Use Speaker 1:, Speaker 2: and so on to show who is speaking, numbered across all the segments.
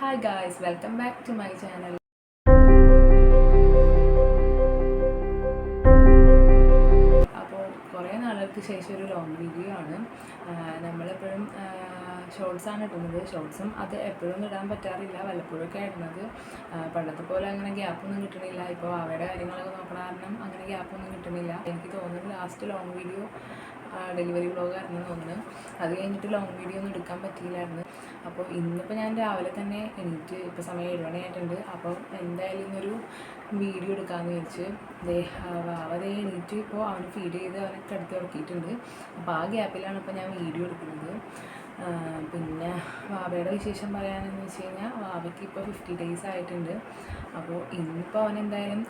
Speaker 1: Hi guys welcome back to my channel അപ്പോൾ കുറേ നാളുകൾക്ക് ശേഷം ഒരു ലോങ് വീഡിയോ ആണ്. നമ്മളെപ്പോഴും ഷോർട്സാണ് ഇടുന്നത്. ഷോർട്സും അത് എപ്പോഴും ഇടാൻ പറ്റാറില്ല. വല്ലപ്പോഴൊക്കെ ഇടുന്നത്. പണ്ടത്തെ പോലെ അങ്ങനെ ഗ്യാപ്പൊന്നും കിട്ടണില്ല. ഇപ്പോൾ അവരുടെ കാര്യങ്ങളൊക്കെ നോക്കണ കാരണം അങ്ങനെ ഗ്യാപ്പൊന്നും കിട്ടണില്ല. എനിക്ക് തോന്നുന്നു ലാസ്റ്റ് ലോങ് വീഡിയോ ഡെലിവറി വ്ളോഗായിരുന്നു ഒന്ന് അത് കഴിഞ്ഞിട്ട് ലോങ് വീഡിയോ ഒന്നും എടുക്കാൻ പറ്റിയില്ലായിരുന്നു. അപ്പോൾ ഇന്നിപ്പോൾ ഞാൻ രാവിലെ തന്നെ എനിക്ക് ഇപ്പോൾ സമയം ഏഴ് മണിയായിട്ടുണ്ട് അപ്പോൾ എന്തായാലും ഇന്നൊരു വീഡിയോ എടുക്കാമെന്ന് വിചാരിച്ച് അവരെ എണീറ്റ് ഇപ്പോൾ അവന് ഫീഡ് ചെയ്ത് അവനെ കിടത്തി ഉറക്കിയിട്ടുണ്ട്. അപ്പോൾ ആ ഗ്യാപ്പിലാണ് ഇപ്പോൾ ഞാൻ വീഡിയോ എടുക്കുന്നത്. പിന്നെ വാവയുടെ വിശേഷം പറയാനെന്ന് വെച്ച് കഴിഞ്ഞാൽ വാവയ്ക്ക് ഇപ്പോൾ ഫിഫ്റ്റി ഡേയ്സ് ആയിട്ടുണ്ട്. അപ്പോൾ ഇന്നിപ്പോൾ അവൻ എന്തായാലും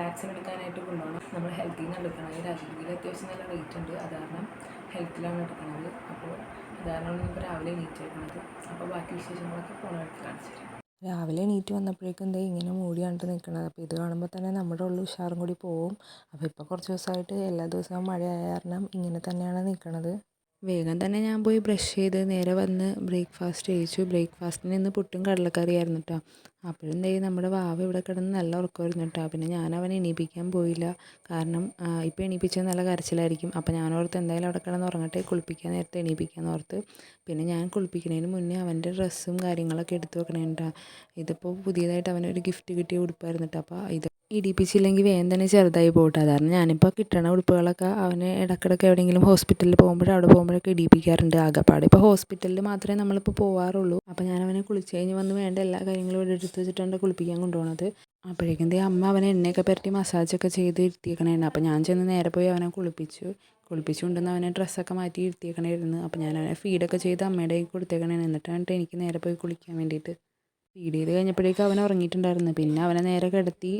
Speaker 1: വാക്സിൻ എടുക്കാനായിട്ട് കൊണ്ടുപോകണം. നമ്മൾ ഹെൽത്തിൽ നിന്ന് എടുക്കണം ഈ രാജഗിരിയിൽ അത്യാവശ്യം നല്ല റേറ്റ് ഉണ്ട്. അത് കാരണം ഹെൽത്തിലാണ് എടുക്കുന്നത് അപ്പോൾ അത് കാരണമാണ് ഇപ്പോൾ രാവിലെ എണീറ്റ് എടുക്കുന്നത്. അപ്പോൾ ബാക്കി വിശേഷങ്ങളൊക്കെ പോണ വഴിക്ക് കാണിച്ചു തരാം.
Speaker 2: രാവിലെ എണീറ്റ് വന്നപ്പോഴേക്കും എന്താ ഇങ്ങനെ മൂടി കണ്ട് നിൽക്കണത് അപ്പോൾ ഇത് കാണുമ്പോൾ തന്നെ നമ്മുടെ ഉള്ള ഉഷാറും കൂടി പോവും. അപ്പോൾ ഇപ്പോൾ കുറച്ച് ദിവസമായിട്ട് എല്ലാ ദിവസവും മഴയായ കാരണം ഇങ്ങനെ തന്നെയാണ് നിൽക്കണത് വേഗം തന്നെ ഞാൻ പോയി ബ്രഷ് ചെയ്ത് നേരെ വന്ന് ബ്രേക്ക്ഫാസ്റ്റ് കഴിച്ചു. ബ്രേക്ക്ഫാസ്റ്റിന് ഇന്ന് പുട്ടും കടലക്കറിയായിരുന്നു കേട്ടോ അപ്പോഴും ദേ നമ്മുടെ വാവ് ഇവിടെ കിടന്ന് നല്ല ഉറക്കമായിരുന്നു കേട്ടോ പിന്നെ ഞാൻ അവനെ എണീപ്പിക്കാൻ പോയില്ല. കാരണം ഇപ്പോൾ എണീപ്പിച്ചാൽ നല്ല കരച്ചിലായിരിക്കും. അപ്പോൾ ഞാൻ ഓർത്ത് എന്തായാലും അവിടെ കിടന്ന് ഉറങ്ങട്ടെ കുളിപ്പിക്കാൻ നേരത്തെ എണീപ്പിക്കാന്ന് ഓർത്ത്. പിന്നെ ഞാൻ കുളിപ്പിക്കുന്നതിന് മുന്നേ അവന്റെ ഡ്രസ്സും കാര്യങ്ങളൊക്കെ എടുത്തു കേട്ടോ ഇതിപ്പോൾ പുതിയതായിട്ട് അവനൊരു ഗിഫ്റ്റ് കിട്ടിയ ഉടുപ്പായിരുന്നു കേട്ടോ അപ്പോൾ ഇത് ഇടിപ്പിച്ചില്ലെങ്കിൽ വേഗം തന്നെ ചെറുതായി പോകട്ടെ അതാണ് ഞാനിപ്പോൾ കിട്ടണ ഉടുപ്പുകളൊക്കെ അവന് ഇടയ്ക്കിടയ്ക്ക് എവിടെയെങ്കിലും ഹോസ്പിറ്റലിൽ പോകുമ്പോഴും അവിടെ പോകുമ്പോഴൊക്കെ ഇടിപ്പിക്കാറുണ്ട് ആകെപ്പാട്. ഇപ്പോൾ ഹോസ്പിറ്റലിൽ മാത്രമേ നമ്മളിപ്പോൾ പോകാറുള്ളൂ അപ്പോൾ ഞാൻ അവനെ കുളിച്ച് കഴിഞ്ഞ് വന്ന് വേണ്ട എല്ലാ കാര്യങ്ങളും ഇവിടെ എടുത്ത് വെച്ചിട്ടാണ് കുളിപ്പിക്കാൻ കൊണ്ടുപോകുന്നത് അപ്പോഴേക്കും അമ്മ അവനെ എണ്ണയൊക്കെ പുരട്ടി മസാജൊക്കെ ചെയ്ത് ഇരുത്തിയേക്കണേന്ന് അപ്പോൾ ഞാൻ ചെന്ന് നേരെ പോയി അവനെ കുളിപ്പിച്ചു. കുളിപ്പിച്ചു കൊണ്ടുവന്ന് അവനെ ഡ്രസ്സൊക്കെ മാറ്റി ഇരുത്തിയേക്കണായിരുന്നു. അപ്പോൾ ഞാൻ അവനെ ഫീഡൊക്കെ ചെയ്ത് അമ്മയുടെ കൊടുത്തേക്കണേന്ന് എന്നിട്ടാണ് എനിക്ക് നേരെ പോയി കുളിക്കാൻ വേണ്ടിയിട്ട്. ഫീഡ് ചെയ്ത് കഴിഞ്ഞപ്പോഴേക്കും അവൻ ഉറങ്ങിയിട്ടുണ്ടായിരുന്നു. പിന്നെ അവനെ നേരെ കിടത്തി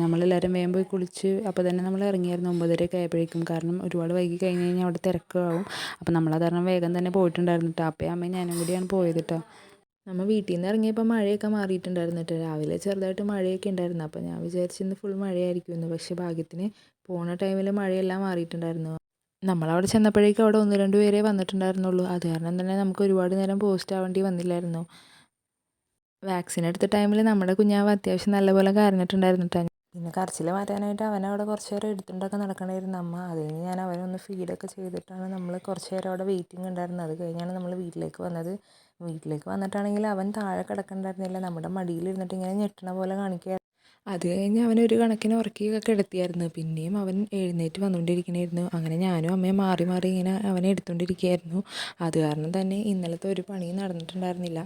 Speaker 2: നമ്മളെല്ലാവരും വേഗം പോയി കുളിച്ച് അപ്പോൾ തന്നെ നമ്മൾ ഇറങ്ങിയായിരുന്നു ഒമ്പതരയൊക്കെ ആയപ്പോഴേക്കും. കാരണം ഒരുപാട് വൈകി കഴിഞ്ഞ് കഴിഞ്ഞാൽ അവിടെ തിരക്കാവും. അപ്പോൾ നമ്മളത് കാരണം വേഗം തന്നെ പോയിട്ടുണ്ടായിരുന്നു കേട്ടോ. അപ്പയും അമ്മയും ഞാനും കൂടിയാണ് പോയത് കേട്ടോ. നമ്മൾ വീട്ടിൽ നിന്ന് ഇറങ്ങിയപ്പോൾ മഴയൊക്കെ മാറിയിട്ടുണ്ടായിരുന്നു കേട്ടോ. രാവിലെ ചെറുതായിട്ട് മഴയൊക്കെ ഉണ്ടായിരുന്നു. അപ്പോൾ ഞാൻ വിചാരിച്ചിരുന്നു ഫുൾ മഴയായിരിക്കും എന്ന് പക്ഷേ ഭാഗ്യത്തിന് പോണ ടൈമിൽ മഴയെല്ലാം മാറിയിട്ടുണ്ടായിരുന്നു. നമ്മളവിടെ ചെന്നപ്പോഴേക്കും അവിടെ ഒന്ന് രണ്ട് പേരേ വന്നിട്ടുണ്ടായിരുന്നുള്ളൂ. അത് കാരണം തന്നെ നമുക്ക് ഒരുപാട് നേരം പോസ്റ്റ് ആവേണ്ടി വന്നില്ലായിരുന്നു. വാക്സിൻ എടുത്ത ടൈമിൽ നമ്മുടെ കുഞ്ഞാവ് അത്യാവശ്യം നല്ലപോലെ കരഞ്ഞിട്ടുണ്ടായിരുന്നു കേട്ടോ പിന്നെ കരച്ചിൽ മാറ്റാനായിട്ട് അവിടെ കുറച്ച് നേരം എടുത്തുകൊണ്ടൊക്കെ നടക്കണമായിരുന്നു അമ്മ. അത് കഴിഞ്ഞ് ഞാൻ അവനൊന്ന് ഫീഡൊക്കെ ചെയ്തിട്ടാണ് നമ്മൾ കുറച്ച് നേരം അവിടെ വെയിറ്റിംഗ് ഉണ്ടായിരുന്നത്. അത് കഴിഞ്ഞാണ് നമ്മൾ വീട്ടിലേക്ക് വന്നത്. വീട്ടിലേക്ക് വന്നിട്ടാണെങ്കിൽ അവൻ താഴെ കിടക്കണ്ടായിരുന്നില്ല. നമ്മുടെ മടിയിലിരുന്നിട്ട് ഇങ്ങനെ ഞെട്ടണ പോലെ കാണിക്കുക അത് കഴിഞ്ഞ് അവൻ ഒരു കണക്കിന് ഉറക്കിയൊക്കെ കിടത്തിയായിരുന്നു. പിന്നെയും അവൻ എഴുന്നേറ്റ് വന്നുകൊണ്ടിരിക്കണമായിരുന്നു അങ്ങനെ ഞാനും അമ്മയും മാറി മാറി ഇങ്ങനെ അവനെ എടുത്തുകൊണ്ടിരിക്കുകയായിരുന്നു അത് കാരണം തന്നെ ഇന്നലത്തെ ഒരു പണിയും നടന്നിട്ടുണ്ടായിരുന്നില്ല.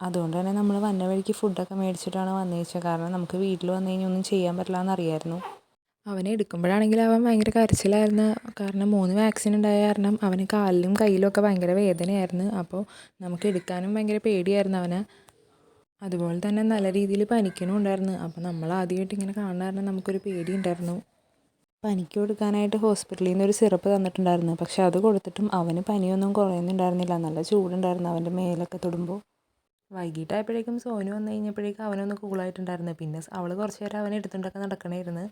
Speaker 2: അതുകൊണ്ട് തന്നെ നമ്മൾ വന്ന വഴിക്ക് ഫുഡൊക്കെ മേടിച്ചിട്ടാണ് വന്നേച്ചത് കാരണം നമുക്ക് വീട്ടിൽ വന്നു കഴിഞ്ഞാൽ ഒന്നും ചെയ്യാൻ പറ്റില്ല എന്നറിയായിരുന്നു അവനെ എടുക്കുമ്പോഴാണെങ്കിൽ അവൻ ഭയങ്കര കരച്ചിലായിരുന്നു. കാരണം മൂന്ന് വാക്സിൻ ഉണ്ടായ കാരണം അവന് കാലിലും കയ്യിലും ഒക്കെ ഭയങ്കര വേദനയായിരുന്നു. അപ്പോൾ നമുക്ക് എടുക്കാനും ഭയങ്കര പേടിയായിരുന്നു അവനെ. അതുപോലെ തന്നെ നല്ല രീതിയിൽ പനിക്കണും ഉണ്ടായിരുന്നു. അപ്പോൾ നമ്മൾ ആദ്യമായിട്ട് ഇങ്ങനെ കാണുന്ന കാരണം നമുക്കൊരു പേടി ഉണ്ടായിരുന്നു. പനിക്ക് കൊടുക്കാനായിട്ട് ഹോസ്പിറ്റലിൽ നിന്ന് ഒരു സിറപ്പ് തന്നിട്ടുണ്ടായിരുന്നു. പക്ഷെ അത് കൊടുത്തിട്ടും അവന് പനിയൊന്നും കുറയുന്നുണ്ടായിരുന്നില്ല. നല്ല ചൂടുണ്ടായിരുന്നു അവന്റെ മേലൊക്കെ തൊടുമ്പോൾ വൈകിട്ടായപ്പോഴേക്കും സോനു വന്നു കഴിഞ്ഞപ്പോഴേക്കും അവനൊന്ന് കൂളായിട്ടുണ്ടായിരുന്നു. പിന്നെ അവൾ കുറച്ച് നേരം അവനെ എടുത്തുകൊണ്ടൊക്കെ നടക്കണമായിരുന്നു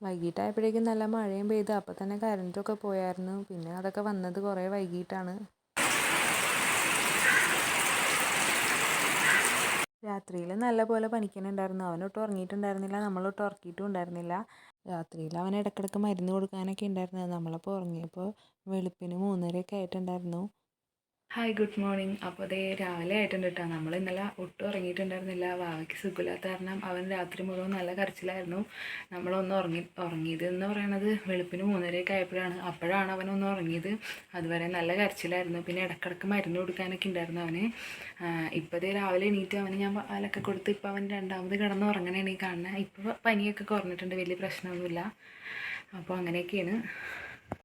Speaker 2: വൈകിട്ടായപ്പോഴേക്കും നല്ല മഴയും പെയ്ത്. അപ്പോൾ തന്നെ കറണ്ടൊക്കെ പോയായിരുന്നു. പിന്നെ അതൊക്കെ വന്നത് കുറേ വൈകിട്ടാണ്. രാത്രിയിൽ നല്ല പോലെ പനിക്കുന്നുണ്ടായിരുന്നു അവനൊട്ടും ഉറങ്ങിയിട്ടുണ്ടായിരുന്നില്ല. നമ്മളൊട്ടും ഉറക്കിയിട്ടും ഉണ്ടായിരുന്നില്ല. രാത്രിയിൽ അവൻ ഇടയ്ക്കിടയ്ക്ക് മരുന്ന് കൊടുക്കാനൊക്കെ ഉണ്ടായിരുന്നു. നമ്മളപ്പോൾ ഉറങ്ങിയപ്പോൾ വെളുപ്പിന് മൂന്നരയൊക്കെ ആയിട്ടുണ്ടായിരുന്നു.
Speaker 1: ഹായ് ഗുഡ് മോർണിംഗ് അപ്പോൾ അതേ രാവിലെ ആയിട്ടുണ്ട് കേട്ടോ നമ്മൾ ഇന്നലെ ഒട്ടും ഉറങ്ങിയിട്ടുണ്ടായിരുന്നില്ല. വാവയ്ക്ക് സുഖമില്ലാത്ത കാരണം അവൻ രാത്രി മുഴുവൻ നല്ല കരച്ചിലായിരുന്നു. നമ്മളൊന്ന് ഉറങ്ങി ഉറങ്ങിയത് എന്ന് പറയണത് വെളുപ്പിന് മൂന്നരയൊക്കെ ആയപ്പോഴാണ്. അപ്പോഴാണ് അവൻ ഒന്ന് ഉറങ്ങിയത്. അതുവരെ നല്ല കരച്ചിലായിരുന്നു. പിന്നെ ഇടക്കിടക്ക് മരുന്ന് കൊടുക്കാനൊക്കെ ഉണ്ടായിരുന്നു അവന്. ഇപ്പോൾ ദേ രാവിലെ എണീറ്റ് അവന് ഞാൻ പാലൊക്കെ കൊടുത്ത് ഇപ്പോൾ അവൻ രണ്ടാമത് കിടന്ന് ഉറങ്ങണേണ് ഈ കാണുന്നത് ഇപ്പോൾ പനിയൊക്കെ കുറഞ്ഞിട്ടുണ്ട്. വലിയ പ്രശ്നമൊന്നുമില്ല. അപ്പോൾ അങ്ങനെയൊക്കെയാണ്.